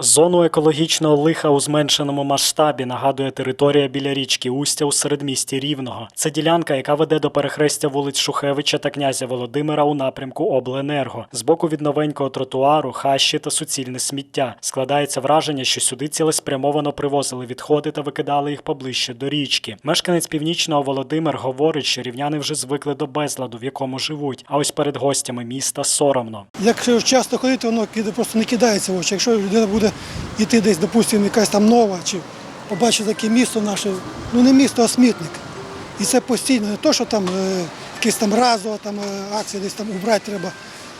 Зону екологічного лиха у зменшеному масштабі нагадує територія біля річки Устя у середмісті Рівного. Це ділянка, яка веде до перехрестя вулиць Шухевича та князя Володимира у напрямку Обленерго. Збоку від новенького тротуару, хащі та суцільне сміття. Складається враження, що сюди цілеспрямовано привозили відходи та викидали їх поближче до річки. Мешканець північного Володимир говорить, що рівняни вже звикли до безладу, в якому живуть. А ось перед гостями міста соромно. Якщо часто ходити, воно просто не кидається в очі. Якщо людина буде йти десь, допустимо, якась там нова, чи побачити таке місто наше, ну не місто, а смітник. І це постійно, не то, що там е, якісь там разова там, е, акція десь там убрати треба.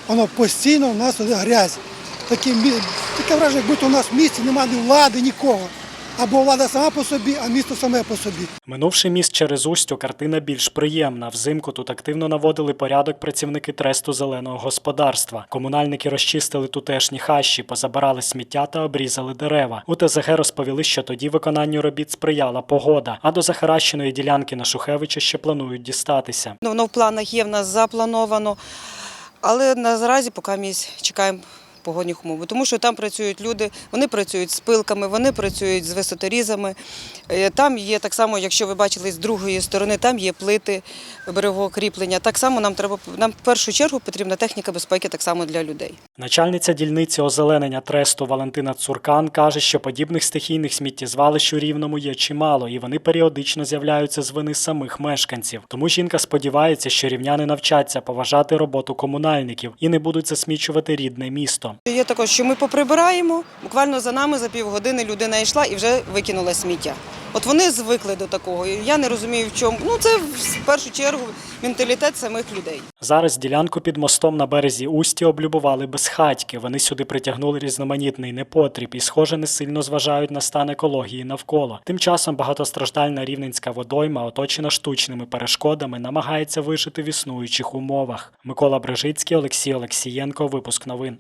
Воно постійно в нас іде грязь. Таке, таке враження, як будто у нас в місті немає ні влади, нікого. Або влада сама по собі, а місто саме по собі. Минувши міст через Устю, картина більш приємна. Взимку тут активно наводили порядок працівники тресту зеленого господарства. Комунальники розчистили тутешні хащі, позабирали сміття та обрізали дерева. У ТЗГ розповіли, що тоді виконанню робіт сприяла погода, а до захаращеної ділянки на Шухевича ще планують дістатися. Ну, воно в планах є, в нас заплановано. Але наразі поки ми чекаємо погодних умов. Тому що там працюють люди, вони працюють з пилками, вони працюють з висоторізами. Е, Там є так само, якщо ви бачили з другої сторони, там є плити берегового кріплення. Так само нам треба нам в першу чергу потрібна техніка безпеки так само для людей. Начальниця дільниці озеленення тресту Валентина Цуркан каже, що подібних стихійних сміттєзвалищ у Рівному є чимало, і вони періодично з'являються з вини самих мешканців. Тому жінка сподівається, що рівняни навчаться поважати роботу комунальників і не будуть засмічувати рідне місто. Є також, що ми поприбираємо, буквально за нами за півгодини людина йшла і вже викинула сміття. От вони звикли до такого. Я не розумію, в чому. Ну це в першу чергу менталітет самих людей. Зараз ділянку під мостом на березі Усті облюбували безхатьки. Вони сюди притягнули різноманітний непотріб і, схоже, не сильно зважають на стан екології навколо. Тим часом багатостраждальна рівненська водойма, оточена штучними перешкодами, намагається вижити в існуючих умовах. Микола Брежицький, Олексій Олексієнко. Випуск новин.